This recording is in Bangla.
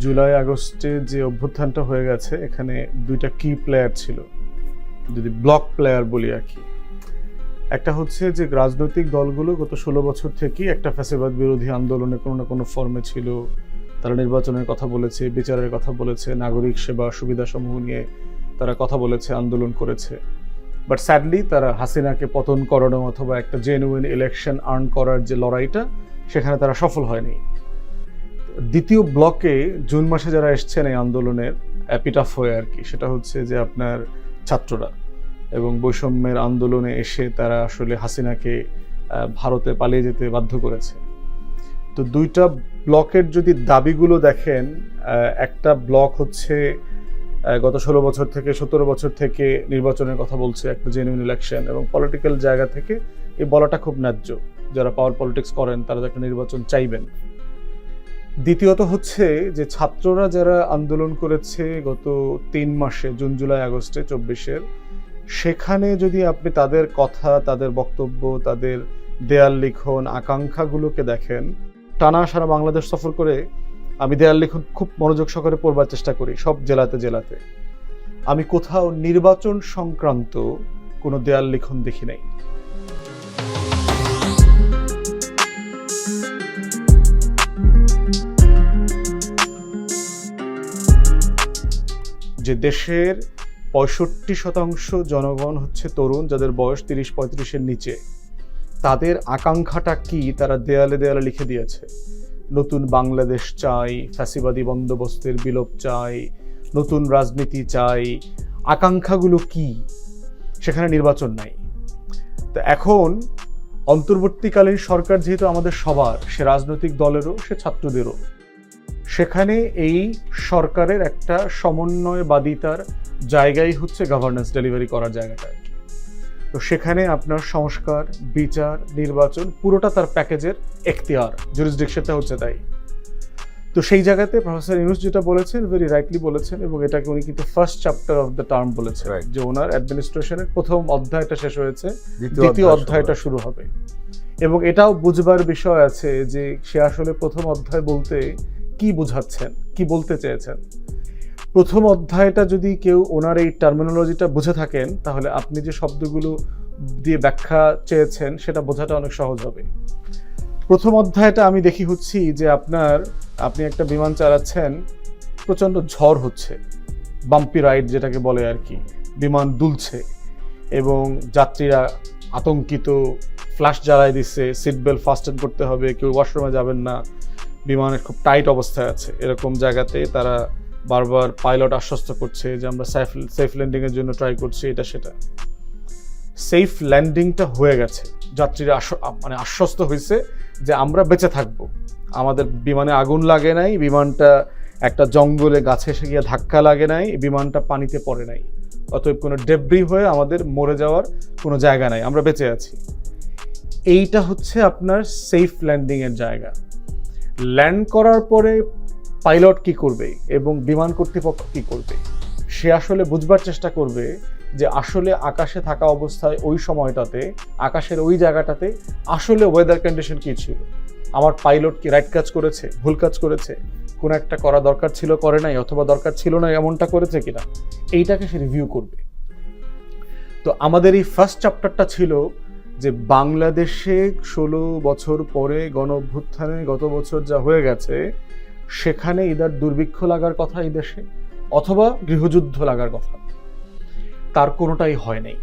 জুলাই, আগস্টে যে অভ্যুত্থানটা হয়ে গেছে, এখানে দুইটা কি প্লেয়ার ছিল। যদি ব্লক প্লেয়ার বলি আর কি। একটা হচ্ছে যে রাজনৈতিক দলগুলো গত ষোলো বছর থেকেই একটা ফ্যাসিবাদ বিরোধী আন্দোলনে কোনো না কোনো ফর্মে ছিল। তারা নির্বাচনের কথা বলেছে, বিচারের কথা বলেছে, নাগরিক সেবা সুবিধা সমূহ নিয়ে তারা কথা বলেছে, আন্দোলন করেছে। বাট স্যাডলি তারা হাসিনাকে পতন করানো অথবা একটা জেনুইন ইলেকশন আর্ন করার যে লড়াইটা, সেখানে তারা সফল হয়নি। দ্বিতীয় ব্লকে জুন মাসে যারা এসছেন এই আন্দোলনের অ্যাপিটাফ হয়ে আর কি, সেটা হচ্ছে যে আপনার ছাত্ররা এবং বৈষম্যের আন্দোলনে এসে তারা আসলে হাসিনাকে ভারতে পালিয়ে যেতে বাধ্য করেছে। তো দুইটা ব্লকের যদি দাবিগুলো দেখেন একটা ব্লক হচ্ছে গত ষোলো বছর থেকে, সতেরো বছর থেকে নির্বাচনের কথা বলছে একটা জেনুইন ইলেকশন এবং পলিটিক্যাল জায়গা থেকে এই বলাটা খুব ন্যায্য। যারা পাওয়ার পলিটিক্স করেন, তারা একটা নির্বাচন চাইবেন। দ্বিতীয়ত হচ্ছে যে ছাত্ররা যারা আন্দোলন করেছে গত তিন মাসে, জুন, জুলাই, আগস্টে, চব্বিশের, সেখানে যদি আপনি তাদের কথা, তাদের বক্তব্য, তাদের দেয়াল লিখন, আকাঙ্ক্ষাগুলোকে দেখেন, টানা সারা বাংলাদেশ সফর করে আমি দেয়াল লিখন খুব মনোযোগ সহকারে পড়বার চেষ্টা করি, সব জেলাতে জেলাতে। আমি কোথাও নির্বাচন সংক্রান্ত কোনো দেয়াল লিখন দেখি নাই। যে দেশের পঁয়ষট্টি শতাংশ জনগণ হচ্ছে তরুণ, যাদের বয়স তিরিশ পঁয়ত্রিশের নিচে। তাদের আকাঙ্ক্ষাটা কি তারা দেয়ালে দেয়ালে লিখে দিয়েছে। নতুন বাংলাদেশ চাই, ফ্যাসিবাদী বন্দোবস্তের বিলোপ চাই, নতুন রাজনীতি চাই, আকাঙ্ক্ষাগুলো কি? সেখানে নির্বাচন নাই। তো এখন অন্তর্বর্তীকালীন সরকার যেহেতু আমাদের সবার, সে রাজনৈতিক দলেরও, সে ছাত্রদেরও সেখানে এই সরকারের একটা সমন্বয়বাদিতার জায়গাই হচ্ছে গভর্নেন্স ডেলিভারি করার জায়গাটা। তো সেখানে আপনার সংস্কার বিচার নির্বাচন পুরোটা তার প্যাকেজের এখতিয়ার জুরিসডিকশনটা হচ্ছে তাই তো সেই জায়গাতে প্রফেসর ইউনুস যেটা বলেছেন ভেরি রাইটলি বলেছেন এবং এটাকে উনি কিন্তু first chapter of the term বলেছেন. যে ওনার অ্যাডমিনিস্ট্রেশনের প্রথম অধ্যায়টা শেষ হয়েছে দ্বিতীয় অধ্যায়টা শুরু হবে এবং এটাও বুঝবার বিষয় আছে যে সে আসলে প্রথম অধ্যায় বলতে কি বোঝাচ্ছেন? কি বলতে চেয়েছেন? প্রথম অধ্যায়টা যদি কেউ ওনার এই টার্মিনোলজিটা বুঝে থাকেন, তাহলে আপনি যে শব্দগুলো দিয়ে ব্যাখ্যা চেয়েছেন, সেটা বোঝাটা অনেক সহজ হবে। প্রথম অধ্যায়টা আমি দেখি হচ্ছি যে আপনার, আপনি একটা বিমান চালাচ্ছেন, প্রচণ্ড ঝড় হচ্ছে বাম্পি রাইড যেটাকে বলে আর কি, বিমান দুলছে, এবং যাত্রীরা আতঙ্কিত ফ্ল্যাশ জ্বালায় দিচ্ছে সিট বেল্ট ফাস্টেন করতে হবে, কেউ ওয়াশরুমে যাবেন না বিমানের খুব টাইট অবস্থায় আছে। এরকম জায়গাতে তারা বারবার পাইলট আশ্বস্ত করছে যে আমরা সেফ সেফ ল্যান্ডিংয়ের জন্য ট্রাই করছি, এটা, সেটা। সেফ ল্যান্ডিংটা হয়ে গেছে। যাত্রীরা মানে আশ্বস্ত হয়েছে যে আমরা বেঁচে থাকব। আমাদের বিমানে আগুন লাগে নাই, বিমানটা একটা জঙ্গলে গাছে এসে গিয়ে ধাক্কা লাগে নাই, বিমানটা পানিতে পড়ে নাই। অতএব কোনো ডেব্রি হয়ে আমাদের মরে যাওয়ার কোনো জায়গা নাই, আমরা বেঁচে আছি। এইটা হচ্ছে আপনার সেফ ল্যান্ডিংয়ের জায়গা। ল্যান্ড করার পরে পাইলট কি করবে এবং বিমান কর্তৃপক্ষ কি করবে? সে আসলে বুঝবার চেষ্টা করবে যে আসলে আকাশে থাকা অবস্থায় ওই সময়টাতে, আকাশের ওই জায়গাটাতে আসলে ওয়েদার কন্ডিশন কি ছিল? আমার পাইলট কি রাইট কাজ করেছে, ভুল কাজ করেছে? কোনো একটা করা দরকার ছিল, করে নাই অথবা দরকার ছিল না, এমনটা করেছে কিনা? এইটাকে সে রিভিউ করবে। তো আমাদের এই ফার্স্ট চ্যাপ্টারটা ছিল যে বাংলাদেশে ষোলো বছর পরে গণ অভ্যুত্থানে গত বছর যা হয়ে গেছে, সেখানে ইদার দুর্ভিক্ষ লাগার কথা এই দেশে, অথবা গৃহযুদ্ধ লাগার কথা। তার কোনোটাই হয় নাই।